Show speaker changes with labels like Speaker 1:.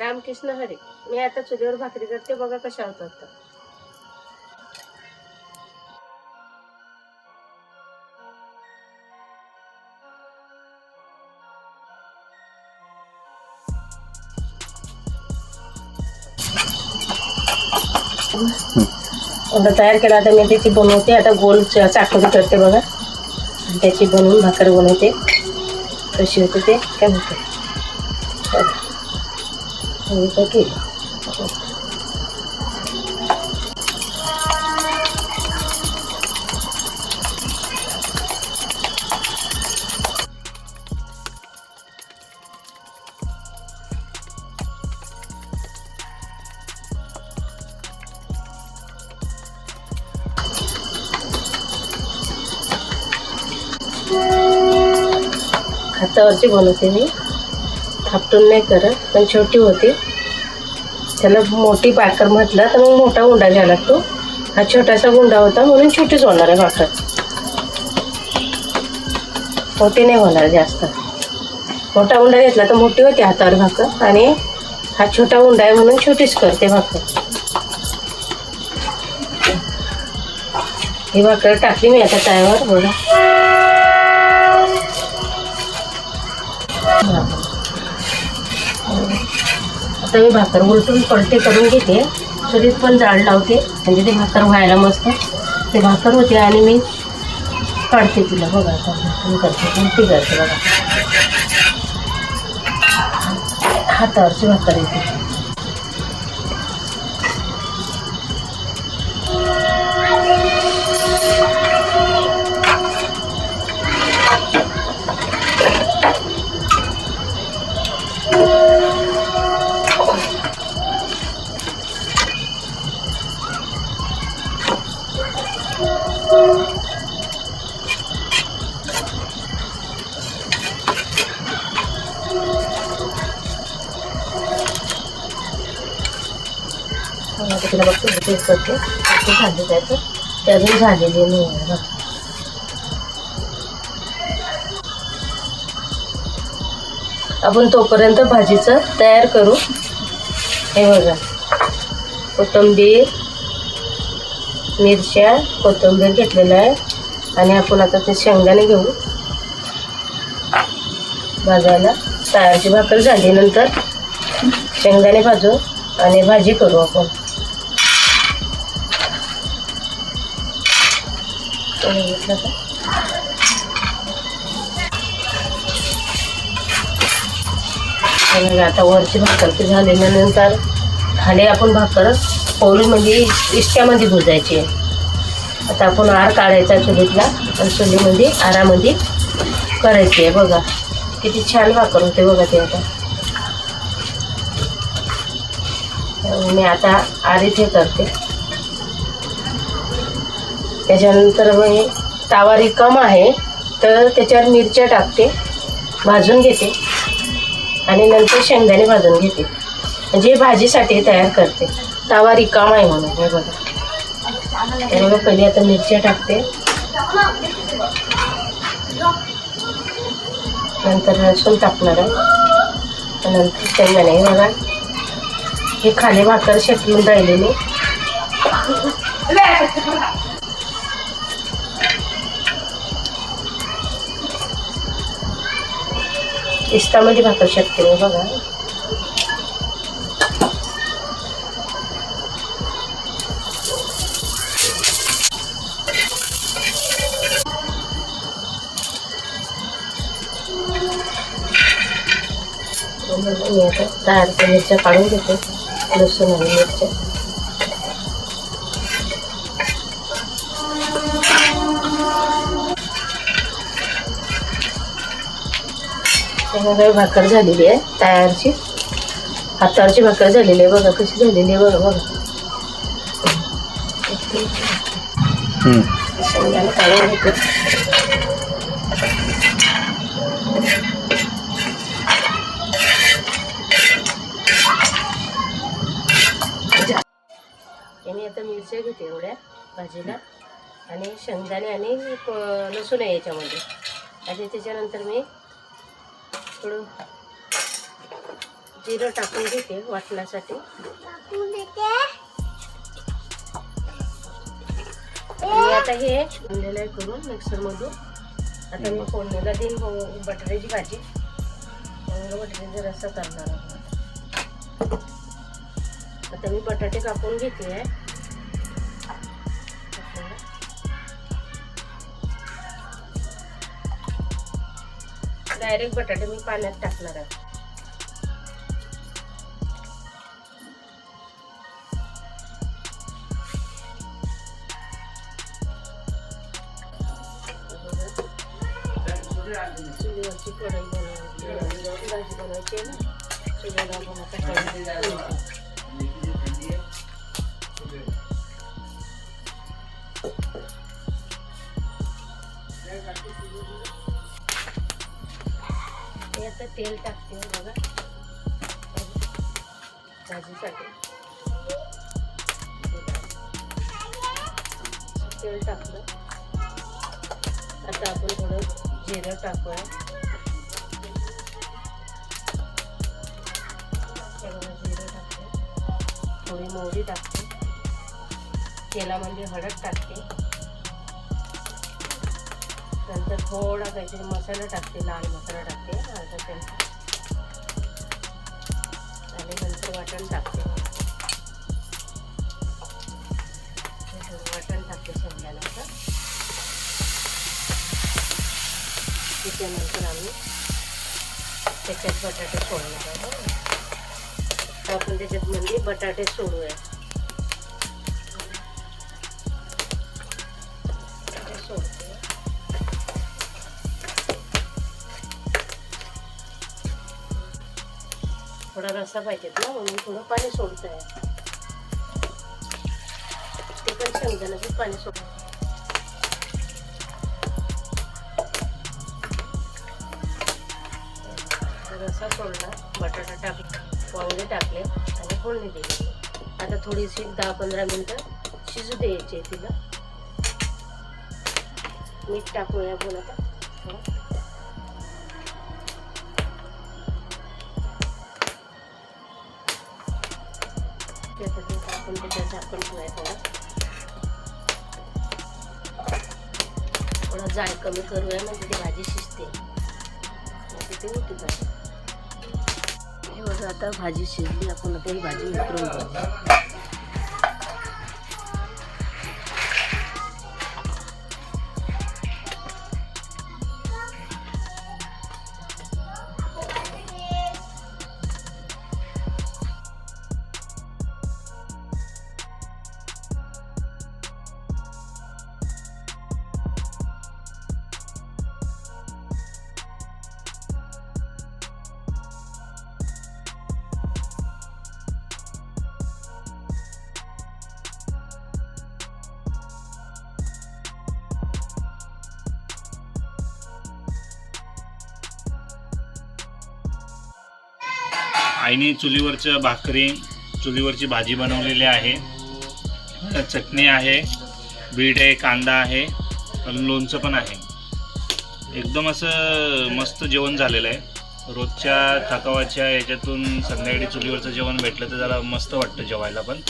Speaker 1: रामकृष्ण हरे. मी आता चुलीवर भाकरी करते बघा कशा होतात तर. आता तयार केला आता मी त्याची बनवते. आता गोल च- चाकोरी करते बघा. त्याची बनवून भाकर बनवते. कशी होते ते. काय होते? हे तर केलं हातावरची बनवते मी थापटून नाही करत पण छोटी होती. त्याला मोठी भाकर म्हटलं तर मग मोठा गुंडा घ्यायला लागतो. हा छोटासा गुंडा होता म्हणून छोटीच होणार आहे भाकर मोठी नाही होणार जास्त. मोठा गुंडा घेतला तर मोठी होती हातावर भाकर आणि हा छोटा गुंडा आहे म्हणून छोटीच करते भाकर. ही भाकर टाकली मी आता टायवर बघा. आता मी भाकर उलटून पलटे करून घेते. चुलीत पण जाड लावते. म्हणजे ते भाकर व्हायला मस्त. ते भाकर होते आणि मी काढते तिला. बघा आता मी करते. उलटी करते बघा. हातावरची भाकर येते. आता तेच करते. ते झाले त्याचं ते अजून झालेली नाही आहे आपण तोपर्यंत भाजीचं तयार करू. हे बघा. कोथिंबीर मिरच्या कोथिंबीर घेतलेलं आहे. आणि आपण आता ते शेंगदाणे घेऊ. भाजायला. तयारची भाकर झाली नंतर. शेंगदाणे भाजू आणि भाजी करू आपण. कोणी घेतलं का? आता वरची भाकर ती नंतर खाली आपण भाकर पोळी म्हणजे इष्ट्यामध्ये भुजायची. आहे आता आपण आर काढायचा चुलीतला आणि चुलीमध्ये आरामध्ये करायची आहे. बघा किती छान भाकर होते बघा ते आता. मी आता आरीत हे करते. त्याच्यानंतर मी तावा रिकाम आहे तर त्याच्यावर मिरच्या टाकते भाजून घेते. आणि नंतर शेंगदाणे भाजून घेते. म्हणजे भाजीसाठी तयार करते. तावा रिकाम आहे म्हणून हे बघा. हे बघा पहिले आता मिरच्या टाकते. नंतर लसूण टाकणार आहे. नंतर शेंगदाणे बघा. हे खाली भाकर शेकलून राहिलेली. इष्टामध्ये भाकर शेकते मी बघा मी आता तयारच्या मिरच्या काढून घेते लसूण आणि मिरच्या त्यामध्ये भाकर झालेली आहे तयारची. हातावरची भाकर झालेली आहे बघा कशी झालेली आहे बघा बघा. शेंगदाणे काढून घेते. मी आता मिरच्या घेते एवढ्या भाजीला. आणि शेंगदाणे आणि लसूण आहे याच्यामध्ये. आणि त्याच्यानंतर मी थोडं जिरं टाकून घेते वाटण्यासाठी. आता हे आणलेलं आहे करून मिक्सरमधून. आता मी फोडणीला देईन बटाट्याची भाजी. बटाट्याचा रस्सा करणार आहोत आता मी बटाटे कापून घेते. आहे डायरेक्ट बटाटे मी पाण्यात टाकणार आहे. चुलीवरची कढई बनवायची भाजी बनवायची आहे ना चुलीला आपण आता कढई मी आता तेल टाकते हो बघा. भाजीसाठी. तेल टाकलं. आता आपण थोडं जिरं टाकूया. जिरं टाकते. थोडी मोहरी टाकते. तेलामध्ये हळद टाकते. नंतर थोडा काहीतरी मसाला टाकते लाल मसाला टाकते. अर्धा चमचा आणि नंतर वाटण टाकते. वाटण टाकते शेंगदाण्याचं. त्याच्यानंतर आम्ही त्याच्यात बटाटे सोडणार आहोत. तर आपण त्याच्यात म्हणजे बटाटे सोडूया. थोडा रस्सा पाहिजेत ना म्हणून थोडं पाणी सोडत आहे ते पण शेंगदाण्याचं पाणी सोड रस्सा सोडला बटाटा टाकला वांगे टाकले आणि फोडणी दिली. आता थोडीशी दहा पंधरा मिनटं शिजू द्यायची आहे तिला. मीठ टाकूया आपण आता. त्यासाठी आपण त्याच्यात झाकण ठेवूया थोडं थोडं जाळ कमी करूया म्हणजे ती भाजी शिजते म्हणजे ती मोठी भाजी हे बघा आता भाजी शिजली आपण आता ही भाजी उतरून घेऊ.
Speaker 2: आईने चुलीवरचं भाकरी चुलीवरची भाजी बनवलेली आहे. चटणी आहे बीट आहे कांदा आहे आणि लोणचं पण आहे. एकदम असं मस्त जेवण झालेलं आहे. रोजच्या थकावाच्या याच्यातून संध्याकाळी चुलीवरचं जेवण भेटलं तर जरा मस्त वाटतं जेवायला पण.